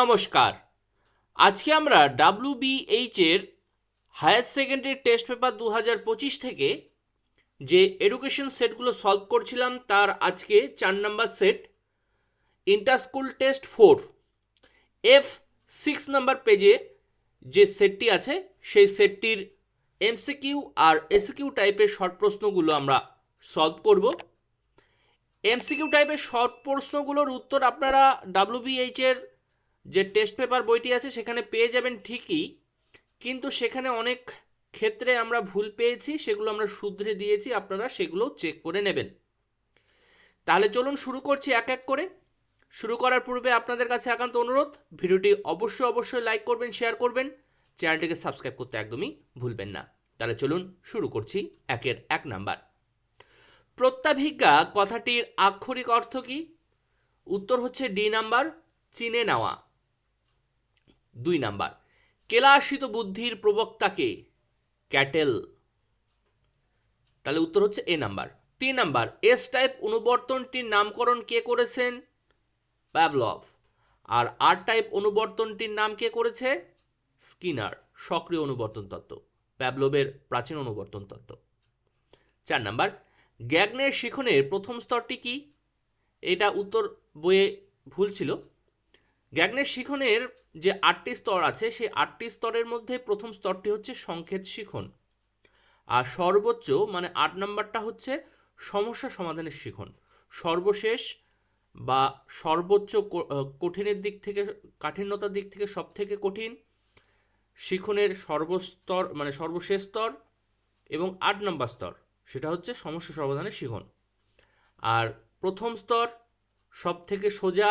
নমস্কার। আজকে আমরা ডাব্লিউ এর হায়ার সেকেন্ডারি টেস্ট পেপার দু হাজার পঁচিশ থেকে যে এডুকেশন সেটগুলো সলভ করছিলাম, তার আজকে চার number set inter school test four F six number পেজে যে সেটটি আছে, সেই সেটটির এমসিকিউ আর এসিকিউ টাইপের শর্ট প্রশ্নগুলো আমরা সলভ করব। এমসিকিউ টাইপের শর্ট প্রশ্নগুলোর উত্তর আপনারা ডাব্লিউবিএইচ এর যে টেস্ট পেপার বইটি আছে সেখানে পেয়ে যাবেন ঠিকই, কিন্তু সেখানে অনেক ক্ষেত্রে আমরা ভুল পেয়েছি, সেগুলো আমরা শুধরে দিয়েছি, আপনারা সেগুলো চেক করে নেবেন। তাহলে চলুন শুরু করছি এক এক করে। শুরু করার পূর্বে আপনাদের কাছে একান্ত অনুরোধ, ভিডিওটি অবশ্যই অবশ্যই লাইক করবেন শেয়ার করবেন চ্যানেলটিকে সাবস্ক্রাইব করতে একদমই ভুলবেন না। তাহলে চলুন শুরু করছি একের এক নাম্বার। প্রত্যাভিজ্ঞা কথাটির আক্ষরিক অর্থ কি? উত্তর হচ্ছে ডি নাম্বার, চিনে নেওয়া। দুই নাম্বার। কেলাসিত বুদ্ধির প্রবক্তাকে ক্যাটেল। তাহলে উত্তর হচ্ছে এ নাম্বার। তিন নাম্বার, এস টাইপ অনুবর্তনটির নামকরণ কে করেছেন? প্যাভলভ আর আর টাইপ অনুবর্তনটির নাম কে করেছে? স্কিনার সক্রিয় অনুবর্তন তত্ত্ব। প্যাভলভের প্রাচীন অনুবর্তন তত্ত্ব। চার নাম্বার, গ্যাগনের শিখনের প্রথম স্তরটি কি? এটা উত্তর বইয়ে ভুল ছিল। গ্যাগনের শিখনের যে আটটি স্তর আছে, সেই আটটি স্তরের মধ্যে প্রথম স্তরটি হচ্ছে সংকেত শিখন। আর সর্বোচ্চ মানে আট নাম্বারটা হচ্ছে সমস্যা সমাধানের শিখন। সর্বশেষ বা সর্বোচ্চ কঠিনের দিক থেকে, কাঠিন্যতার দিক থেকে সব থেকে কঠিন, শিখনের সর্বস্তর মানে সর্বশেষ স্তর এবং আট নম্বর স্তর, সেটা হচ্ছে সমস্যা সমাধানের শিখন। আর প্রথম স্তর সব থেকে সোজা,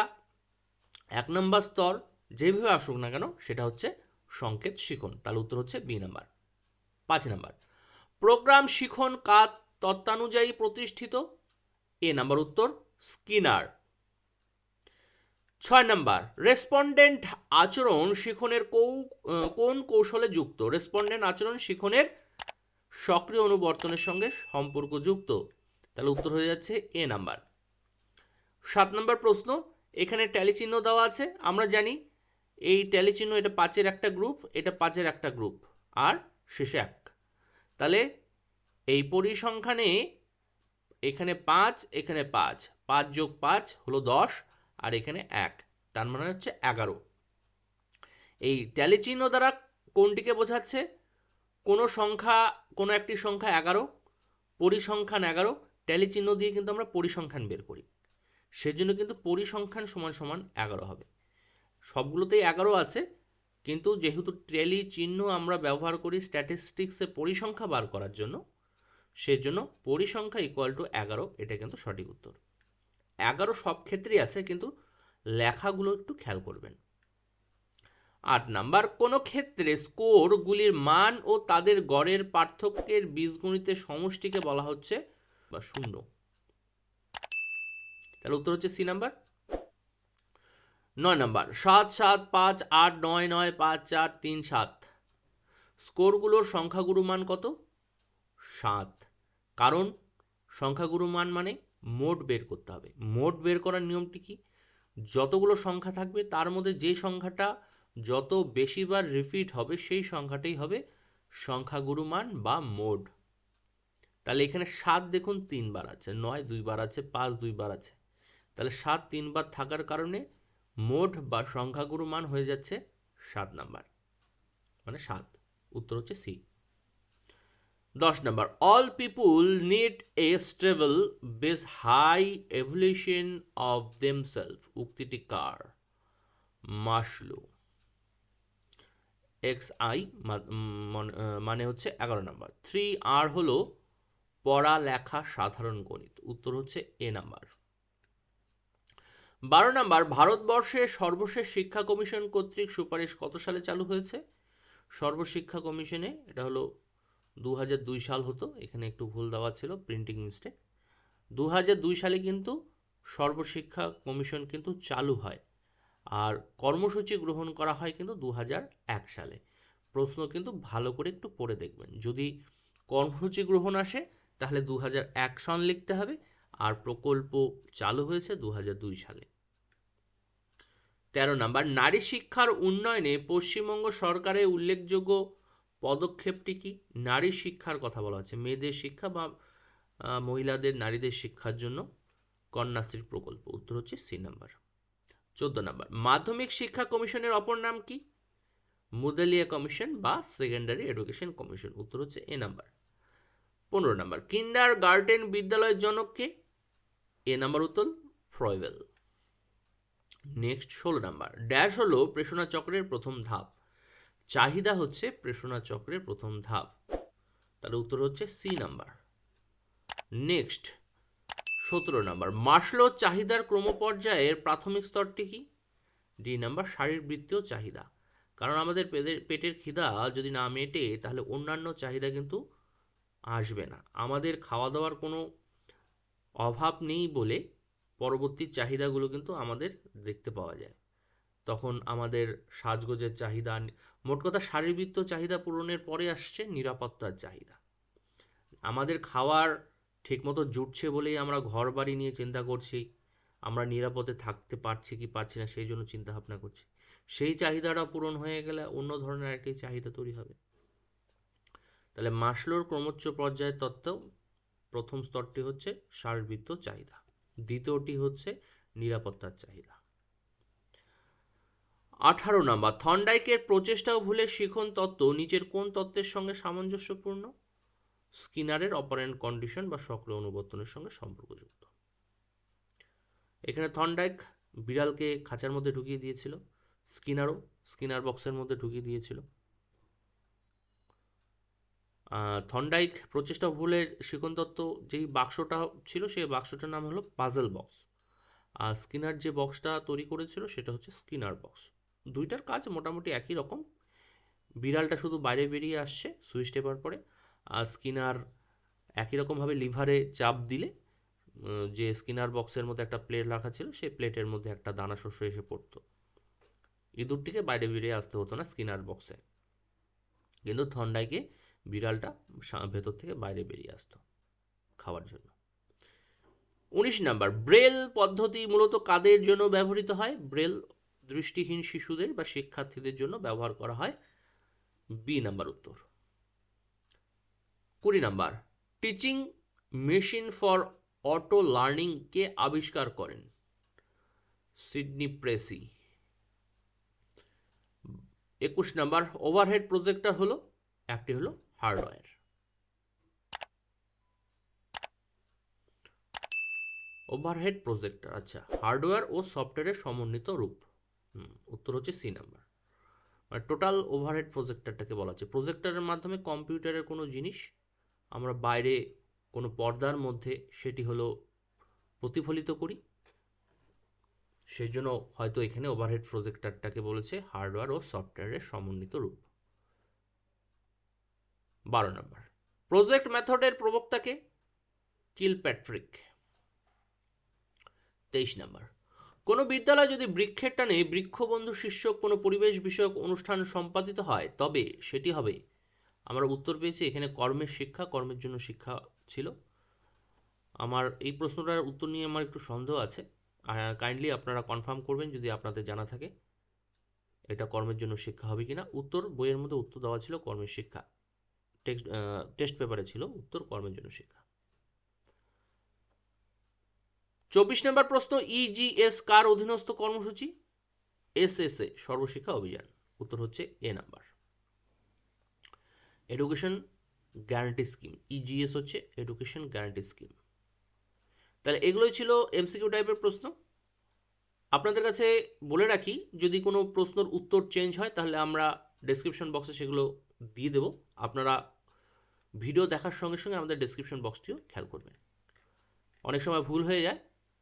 এক নম্বর স্তর যেভাবে আসুক না কেন, সেটা হচ্ছে সংকেত শিখন। তাহলে উত্তর হচ্ছে বি নাম্বার। পাঁচ নাম্বার। প্রোগ্রাম শিখন কাত তত্ত্বানুযায়ী প্রতিষ্ঠিত? এ নাম্বার উত্তর স্কিনার। ছয় নাম্বার। রেসপন্ডেন্ট আচরণ শিখনের কৌ- কোন কৌশলে যুক্ত? রেসপন্ডেন্ট আচরণ শিখনের সক্রিয় অনুবর্তনের সঙ্গে সম্পর্কযুক্ত। তাহলে উত্তর হয়ে যাচ্ছে এ নাম্বার। সাত নম্বর প্রশ্ন। এখানে ট্যালি চিহ্ন দেওয়া আছে। আমরা জানি এই ট্যালি চিহ্ন এটা পাঁচের একটা গ্রুপ এটা পাঁচের একটা গ্রুপ আর শেষে এক। তাহলে এই পরিসংখ্যানে এখানে পাঁচ এখানে পাঁচ পাঁচ যোগ পাঁচ হলো দশ, আর এখানে এক, তার মানে হচ্ছে এগারো। এই ট্যালি চিহ্ন দ্বারা কোনটিকে বোঝাচ্ছে? কোনো সংখ্যা, কোনো একটি সংখ্যা এগারো, পরিসংখ্যান এগারো ট্যালি চিহ্ন দিয়ে কিন্তু আমরা পরিসংখ্যান বের করি। সেজন্য কিন্তু পরিসংখ্যান সমান সমান এগারো হবে। সবগুলোতেই এগারো আছে, কিন্তু যেহেতু ট্যালি চিহ্ন আমরা ব্যবহার করি স্ট্যাটিস্টিক্সে পরিসংখ্যা বার করার জন্য, সেজন্য পরিসংখ্যা ইকুয়াল টু এগারো, এটা কিন্তু সঠিক উত্তর। এগারো সব ক্ষেত্রেই আছে, কিন্তু লেখাগুলো একটু খেয়াল করবেন। আট নাম্বার, কোনো ক্ষেত্রে স্কোরগুলির মান ও তাদের গড়ের পার্থক্যের বীজগণিতের সমষ্টিকে বলা হচ্ছে বা শূন্য। তাহলে উত্তর হচ্ছে সি নাম্বার? নয় নাম্বার, সাত সাত পাঁচ আট নয় নয় পাঁচ চার তিন সাত। স্কোরগুলোর সংখ্যাগুরু মান কত? সাত। কারণ সংখ্যাগুরু মান মানে মোট বের করতে হবে। মোট বের করার নিয়মটি কি? যতগুলো সংখ্যা থাকবে, তার মধ্যে যে সংখ্যাটা যত বেশিবার রিপিট হবে, সেই সংখ্যাটাই হবে সংখ্যাগুরু মান বা মোড তাহলে এখানে সাত দেখুন তিনবার আছে, নয় দুইবার আছে, পাঁচ দুইবার আছে। তাহলে সাত তিনবার থাকার কারণে মোট বা সংখ্যাগুরু মান হয়ে যাচ্ছে সাত নাম্বার। মানে সাত। উত্তর হচ্ছে সি। দশ নম্বর। All people need a stable base high evaluation of themselves উক্তিটি কার? মাসলু। এক্স আই মানে হচ্ছে এগারো নাম্বার। থ্রি আর হলো পড়া লেখা সাধারণ গণিত। উত্তর হচ্ছে এ নাম্বার। বারো নাম্বার, ভারতবর্ষে সর্বশেষ শিক্ষা কমিশন কর্তৃক সুপারিশ কত সালে চালু হয়েছে? সর্বশিক্ষা কমিশনে, এটা হলো দু দুই সাল হতো, এখানে একটু ভুল দেওয়া ছিল প্রিন্টিং মিস্টেক দু দুই সালে কিন্তু সর্বশিক্ষা কমিশন কিন্তু চালু হয়, আর কর্মসূচি গ্রহণ করা হয় কিন্তু দু এক সালে। প্রশ্ন কিন্তু ভালো করে একটু পড়ে দেখবেন। যদি কর্মসূচি গ্রহণ আসে, তাহলে দু এক সন লিখতে হবে আর প্রকল্প চালু হয়েছে দু সালে। তেরো নাম্বার, নারী শিক্ষার উন্নয়নে পশ্চিমবঙ্গ সরকারের উল্লেখযোগ্য পদক্ষেপটি কি? নারী শিক্ষার কথা বলা হচ্ছে। মেয়েদের শিক্ষা বা মহিলাদের নারীদের শিক্ষার জন্য কন্যাশ্রী প্রকল্প। উত্তর হচ্ছে সি নাম্বার। চোদ্দ নাম্বার, মাধ্যমিক শিক্ষা কমিশনের অপর নাম কি? মুদালিয়া কমিশন বা সেকেন্ডারি এডুকেশন কমিশন। উত্তর হচ্ছে এ নাম্বার। পনেরো নাম্বার কিন্ডার গার্ডেন বিদ্যালয়ের জনককে এ নাম্বার উত্তর ফ্রয়েভেল নেক্সট ষোলো নাম্বার। ড্যাশ হলো প্রেষণা চক্রের প্রথম ধাপ। চাহিদা হচ্ছে প্রেষণা চক্রের প্রথম ধাপ। তাহলে উত্তর হচ্ছে সি নাম্বার। নেক্সট সতেরো নাম্বার। মাসলো চাহিদার ক্রমপর্যায়ের প্রাথমিক স্তরটি কি? ডি নাম্বার, শারীরবৃত্তীয় চাহিদা। কারণ আমাদের পেটের পেটের খিদা যদি না মেটে, তাহলে অন্যান্য চাহিদা কিন্তু আসবে না। আমাদের খাওয়া দাওয়ার কোনো অভাব নেই বলে পরবর্তী চাহিদাগুলো কিন্তু আমাদের দেখতে পাওয়া যায়। তখন আমাদের সাজগোজের চাহিদা, মোট কথা শারীরবৃত্ত চাহিদা পূরণের পরে আসছে নিরাপত্তার চাহিদা। আমাদের খাওয়ার ঠিকমতো জুটছে বলেই আমরা ঘর বাড়ি নিয়ে চিন্তা করছি, আমরা নিরাপদে থাকতে পারছি কি পারছি না সেই জন্য চিন্তা ভাবনা করছি। সেই চাহিদাটা পূরণ হয়ে গেলে অন্য ধরনের একটি চাহিদা তৈরি হবে। তাহলে মাসলোর ক্রমোচ্চ পর্যায়ের তত্ত্ব প্রথম স্তরটি হচ্ছে শারীরবৃত্ত চাহিদা। দ্বিতীয়টি হচ্ছে নিরাপত্তার চাহিদা। আঠারো নাম্বার, থন্ডাইকের প্রচেষ্টাও ভুলে শিখন তত্ত্ব নিচের কোন তত্ত্বের সঙ্গে সামঞ্জস্যপূর্ণ? স্কিনারের অপারেন্ট কন্ডিশন বা সক্রিয় অনুবর্তনের সঙ্গে সম্পর্কযুক্ত। এখানে থন্ডাইক বিড়ালকে খাঁচার মধ্যে ঢুকিয়ে দিয়েছিল। স্কিনারও স্কিনার বক্সের মধ্যে ঢুকিয়ে দিয়েছিল। থন্ডাইক প্রচেষ্টা ভুলে শিখন তত্ত্ব যেই বাক্সটা ছিল, সেই বাক্সটার নাম হলো পাজল বক্স। আর স্কিনার যে বক্সটা তৈরি করেছিল, সেটা হচ্ছে স্কিনার বক্স। দুইটার কাজ মোটামুটি একই রকম। বিড়ালটা শুধু বাইরে বেরিয়ে আসছে সুইচ টেপার পরে, আর স্কিনার একই রকমভাবে লিভারে চাপ দিলে যে স্কিনার বক্সের মধ্যে একটা প্লেট রাখা ছিল, সেই প্লেটের মধ্যে একটা দানা শস্য এসে পড়তো। ইঁদুরটিকে বাইরে বেরিয়ে আসতে হতো না স্কিনার বক্সে। কিন্তু থন্ডাইকে বিড়ালটা ভেতর থেকে বাইরে বেরিয়ে আসতো খাওয়ার জন্য। উনিশ নাম্বার, ব্রেল পদ্ধতি মূলত কাদের জন্য ব্যবহৃত হয়? ব্রেল দৃষ্টিহীন শিশুদের বা শিক্ষার্থীদের জন্য ব্যবহার করা হয়। বি নাম্বার উত্তর। কুড়ি number, teaching machine for auto learning কে আবিষ্কার করেন? Sidney Pressey. একুশ নাম্বার, ওভারহেড প্রজেক্টর হলো, একটি হলো হার্ডওয়্যার ওভারহেড প্রজেক্টর আচ্ছা হার্ডওয়্যার ও সফটওয়্যারের সমন্বিত রূপ। উত্তর হচ্ছে সি নাম্বার। মানে টোটাল ওভারহেড প্রজেক্টরটাকে বলা হচ্ছে। প্রজেক্টরের মাধ্যমে কম্পিউটারের কোনো জিনিস, আমরা বাইরে কোনো পর্দার মধ্যে সেটি হলো প্রতিফলিত করি। সেই জন্য হয়তো এখানে ওভারহেড প্রজেক্টরটাকে বলেছে হার্ডওয়্যার ও সফটওয়্যারের সমন্বিত রূপ। বারো নম্বর। প্রজেক্ট মেথডের প্রবক্তাকে কিল প্যাট্রিক তেইশ নম্বর। কোনো বিদ্যালয় যদি বৃক্ষের টানে বৃক্ষবন্ধু শীর্ষক কোনো পরিবেশ বিষয়ক অনুষ্ঠান সম্পাদিত হয়, তবে সেটি হবে, আমরা উত্তর পেয়েছি, এখানে কর্মের শিক্ষা, কর্মের জন্য শিক্ষা ছিল। আমার এই প্রশ্নটার উত্তর নিয়ে আমার একটু সন্দেহ আছে। কাইন্ডলি আপনারা কনফার্ম করবেন যদি আপনাদের জানা থাকে, এটা কর্মের জন্য শিক্ষা হবে কিনা। উত্তর, বইয়ের মধ্যে উত্তর দেওয়া ছিল কর্মের শিক্ষা। টেক্সট টেস্ট পেপারে ছিল উত্তর কর্মের জন্য শিক্ষা চব্বিশ নম্বর প্রশ্ন ইজিএস কার অধীনস্থ কর্মসূচি? S S A Sarva Shiksha Abhiyan. উত্তর হচ্ছে A number. Education guarantee scheme EGS হচ্ছে এডুকেশন গ্যারান্টি স্কিম তাহলে এগুলোই ছিল এমসিকিউ টাইপের প্রশ্ন। আপনাদের কাছে বলে রাখি, যদি কোনো প্রশ্নের উত্তর চেঞ্জ হয়, তাহলে আমরা ডেসক্রিপশন বক্সে সেগুলো দিয়ে দেব। আপনারা ভিডিও দেখার সঙ্গে সঙ্গে আমাদের ডেসক্রিপশন বক্সটিও খেয়াল করবেন। অনেক সময় ভুল হয়ে যায়,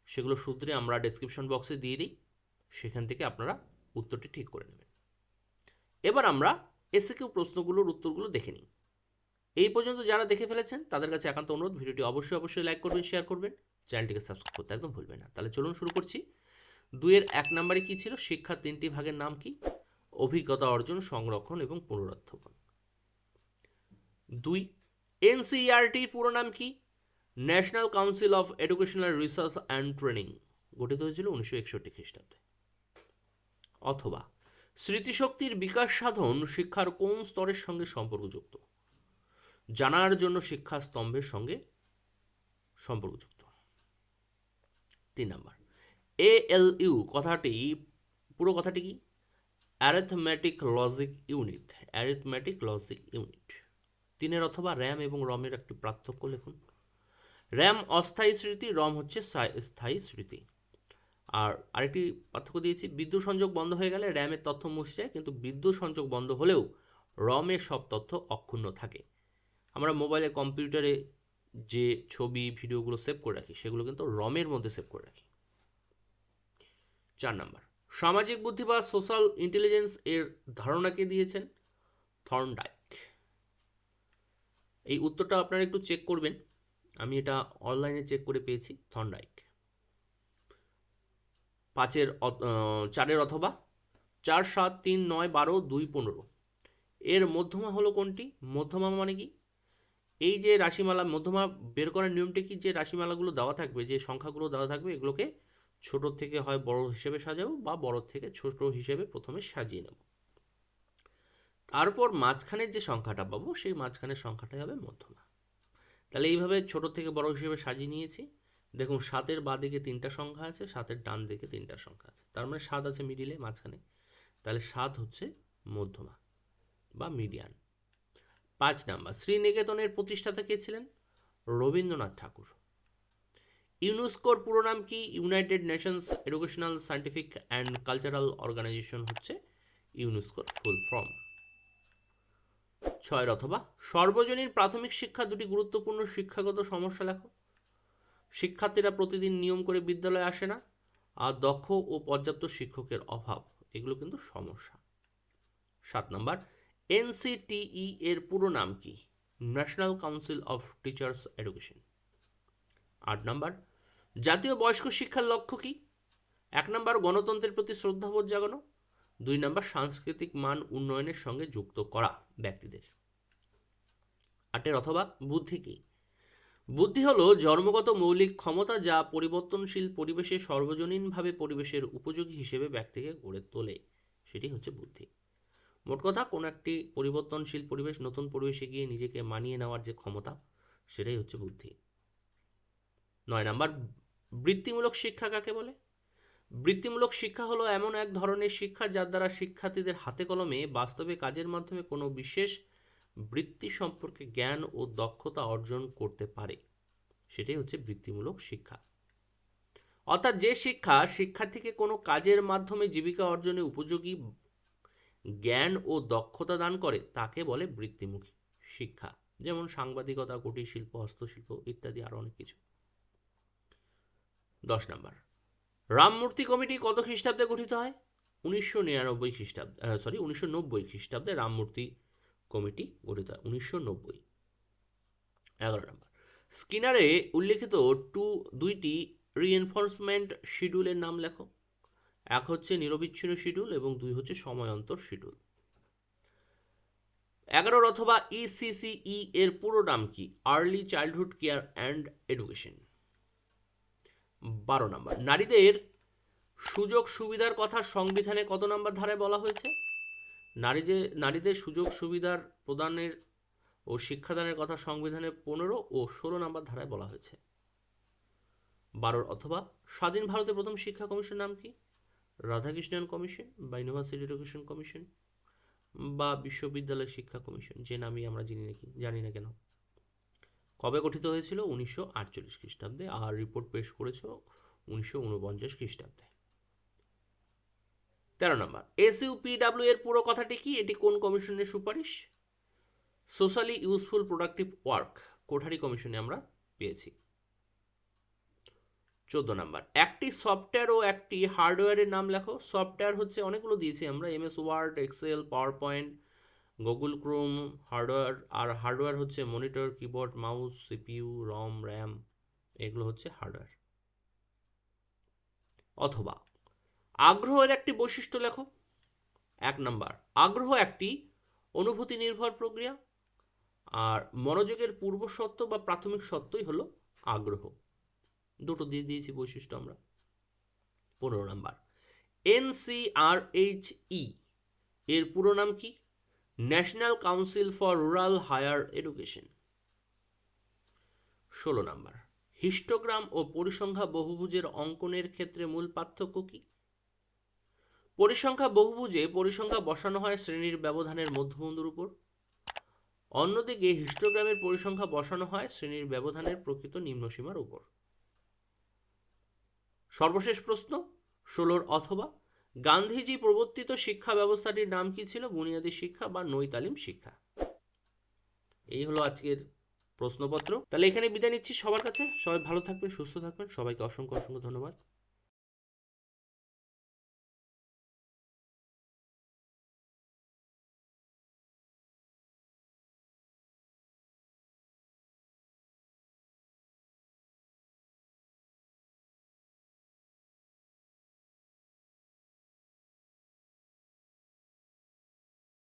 সেগুলো সূত্রে আমরা ডেসক্রিপশন বক্সে দিয়ে দিই, সেখান থেকে আপনারা উত্তরটি ঠিক করে নেবেন। এবার আমরা এসে কেউ প্রশ্নগুলোর উত্তরগুলো দেখে নিই। এই পর্যন্ত যারা দেখে ফেলেছেন, তাদের কাছে একান্ত অনুরোধ, ভিডিওটি অবশ্যই অবশ্যই লাইক করবেন শেয়ার করবেন, চ্যানেলটিকে সাবস্ক্রাইব করতে একদম ভুলবেন না। তাহলে চলুন শুরু করছি। দুইয়ের এক নম্বরে কি ছিল? শিক্ষার তিনটি ভাগের নাম কি? অভিজ্ঞতা অর্জন, সংরক্ষণ এবং পুনরুত্থাপন দুই এনসিইআরটির পুরো নাম কি? National council of educational research and training গঠিত হয়েছিল উনিশশো একষট্টি খ্রিস্টাব্দে। অথবা, স্মৃতিশক্তির বিকাশ সাধন শিক্ষার কোন স্তরের সঙ্গে সম্পর্কযুক্ত? জানার জন্য শিক্ষা স্তম্ভের সঙ্গে সম্পর্কযুক্ত। তিন নাম্বার এ এল ইউ কথাটি, পুরো কথাটি কি? Arithmetic logic unit arithmetic logic unit তিনের অথবা র্যাম এবং রমের একটি পার্থক্য লিখুন। র্যাম অস্থায়ী স্মৃতি, রম হচ্ছে স্থায়ী- স্মৃতি। আর আরেকটি পার্থক্য দিয়েছি, বিদ্যুৎ সংযোগ বন্ধ হয়ে গেলে র্যামের তথ্য মুছে যায়, কিন্তু বিদ্যুৎ সংযোগ বন্ধ হলেও রমের সব তথ্য অক্ষুণ্ণ থাকে। আমরা মোবাইলে, কম্পিউটারে যে ছবি, ভিডিওগুলো সেভ করে রাখি, সেগুলো কিন্তু রমের মধ্যে সেভ করে রাখি। চার নাম্বার, সামাজিক বুদ্ধি বা সোশ্যাল ইন্টেলিজেন্স এর ধারণাকে দিয়েছেন থর্ন থর্নডাইক এই উত্তরটা আপনারা একটু চেক করবেন। আমি এটা অনলাইনে চেক করে পেয়েছি থর্নডাইক পাঁচের চারের অথবা চার, সাত, তিন, নয়, বারো, দুই, পনেরো। এর মধ্যমা হলো কোনটি? মধ্যমা মানে কি? এই যে রাশিমালা, মধ্যমা বের করার নিয়মটি কি? যে রাশিমালাগুলো দেওয়া থাকবে, যে সংখ্যাগুলো দেওয়া থাকবে, এগুলোকে ছোট থেকে হয় বড় হিসেবে সাজাবো বা বড় থেকে ছোট হিসেবে প্রথমে সাজিয়ে নেব। তারপর মাঝখানের যে সংখ্যাটা পাবো, সেই মাঝখানের সংখ্যাটাই হবে মধ্যমা। তাহলে এইভাবে ছোট থেকে বড় হিসেবে সাজিয়ে নিয়েছি। দেখুন, সাতের বাঁ দিকে তিনটা সংখ্যা আছে, সাতের ডান দিকে তিনটা সংখ্যা আছে। তার মানে সাত আছে মিডিলে মাঝখানে। তাহলে সাত হচ্ছে মধ্যমা বা মিডিয়ান পাঁচ নাম্বার, শ্রীনিকেতনের প্রতিষ্ঠাতা কে ছিলেন? রবীন্দ্রনাথ ঠাকুর। ইউনেস্কোর পুরো নাম কি? United Nations educational scientific and cultural organization হচ্ছে ইউনেস্কোর ফুল ফর্ম। ছয়ের অথবা সর্বজনীন প্রাথমিক শিক্ষা দুটি গুরুত্বপূর্ণ শিক্ষাগত সমস্যা লেখো। শিক্ষার্থীরা প্রতিদিন নিয়ম করে বিদ্যালয়ে আসে না, আর দক্ষ ও পর্যাপ্ত শিক্ষকের অভাব, এগুলো কিন্তু সমস্যা। সাত নম্বর, এনসিটিই এর পুরো নাম কি? National council of teachers education. আট নম্বর, জাতীয় বয়স্ক শিক্ষার লক্ষ্য কি? এক নম্বর, গণতন্ত্রের প্রতি শ্রদ্ধাবোধ জাগানো। দুই নম্বর, সাংস্কৃতিক মান উন্নয়নের সঙ্গে যুক্ত করা ব্যক্তিদের। আটের অথবা, বুদ্ধি কি? বুদ্ধি হলো জন্মগত মৌলিক ক্ষমতা যা পরিবর্তনশীল পরিবেশে সর্বজনীনভাবে পরিবেশের উপযোগী হিসেবে ব্যক্তিকে গড়ে তোলে। সেটি হচ্ছে বুদ্ধি। মোট কথা, কোন একটি পরিবর্তনশীল পরিবেশ নতুন পরিবেশে গিয়ে নিজেকে মানিয়ে নেওয়ার যে ক্ষমতা, সেটাই হচ্ছে বুদ্ধি। নয় নাম্বার, বৃত্তিমূলক শিক্ষা কাকে বলে? বৃত্তিমূলক শিক্ষা হলো এমন এক ধরনের শিক্ষা যার দ্বারা শিক্ষার্থীদের হাতে কলমে বাস্তবে কাজের মাধ্যমে কোনো বিশেষ বৃত্তি সম্পর্কে জ্ঞান ও দক্ষতা অর্জন করতে পারে। সেটাই হচ্ছে বৃত্তিমূলক শিক্ষা। অর্থাৎ যে শিক্ষা শিক্ষার্থীকে কোনো কাজের মাধ্যমে জীবিকা অর্জনে উপযোগী জ্ঞান ও দক্ষতা দান করে, তাকে বলে বৃত্তিমুখী শিক্ষা। যেমন সাংবাদিকতা, কুটির শিল্প, হস্তশিল্প ইত্যাদি আরও অনেক কিছু। দশ নম্বর। রামমূর্তি কমিটি কত খ্রিস্টাব্দে গঠিত হয়? উনিশশো নিরানব্বই খ্রিস্টাব্দে সরি উনিশশো নব্বই খ্রিস্টাব্দে রামমূর্তি কমিটি গঠিত হয়, উনিশশো নব্বই। এগারো নম্বর। স্কিনারে উল্লেখিত টু, দুইটি রিএনফোর্সমেন্ট শিডিউলের নাম লেখো। এক হচ্ছে নিরবিচ্ছিন্ন শিডিউল এবং দুই হচ্ছে সময়ান্তর শিডিউল এগারোর অথবা ইসিসিই এর পুরো নাম কি? Early childhood care and education বারো নম্বর। নারীদের সুযোগ সুবিধার কথা সংবিধানে কত নম্বর ধারায় বলা হয়েছে? নারীদের নারীদের সুযোগ সুবিধার প্রদানের ও শিক্ষাদানের কথা সংবিধানে পনেরো ও ষোলো নম্বর ধারায় বলা হয়েছে। বারোর অথবা স্বাধীন ভারতের প্রথম শিক্ষা কমিশন নাম কি? রাধাকৃষ্ণন কমিশন বা ইউনিভার্সিটি এডুকেশন কমিশন বা বিশ্ববিদ্যালয় শিক্ষা কমিশন, যে নামই আমরা জানি নাকি, জানি না কেন? কবে গঠিত হয়েছিল? উনিশশো আটচল্লিশ খ্রিস্টাব্দে। আর রিপোর্ট পেশ করেছে উনিশশো উনপঞ্চাশ খ্রিস্টাব্দে। তেরো নম্বর। এসইউপিডাব্লিউ এর পুরো কথাটি কি? এটি কোন কমিশনের সুপারিশ? Socially useful productive work Kothari কমিশনে আমরা পেয়েছি। চোদ্দ নাম্বার। একটি সফটওয়্যার ও একটি হার্ডওয়্যারের নাম লেখো। সফটওয়্যার হচ্ছে অনেকগুলো দিয়েছি আমরা। MS, Word, Excel PowerPoint Google Chrome hardware আর হার্ডওয়্যার হচ্ছে monitor keyboard mouse CPU ROM RAM এগুলো হচ্ছে হার্ডওয়্যার অথবা, আগ্রহের একটি বৈশিষ্ট্য লেখো। এক নাম্বার, আগ্রহ একটি অনুভূতি নির্ভর প্রক্রিয়া, আর মনোযোগের পূর্ব সত্য বা প্রাথমিক সত্যই হলো আগ্রহ। দুটো দিয়ে দিয়েছি বৈশিষ্ট্য আমরা। পনেরো নাম্বার এনসিআরএইচই এর পুরো নাম কি? National council for rural higher education ষোলো নাম্বার। হিস্টোগ্রাম ও পরিসংখ্যা বহুভুজের অঙ্কনের ক্ষেত্রে মূল পার্থক্য কি? পরিসংখ্যা বহুভুজে পরিসংখ্যা বসানো হয় শ্রেণির ব্যবধানের মধ্যবিন্দুর উপর। অন্যদিকে হিস্টোগ্রামের পরিসংখ্যা বসানো হয় শ্রেণির ব্যবধানের প্রকৃত নিম্নসীমার উপর। সর্বশেষ প্রশ্ন, ষোলোর অথবা গান্ধীজি প্রবর্তিত শিক্ষা ব্যবস্থাটির নাম কি ছিল? বুনিয়াদী শিক্ষা বা নৈতালিম শিক্ষা? এই হলো আজকের প্রশ্নপত্র। তাহলে এখানে বিদায় নিচ্ছি সবার কাছে। সবাই ভালো থাকবেন, সুস্থ থাকবেন। সবাইকে অসংখ্য অসংখ্য ধন্যবাদ।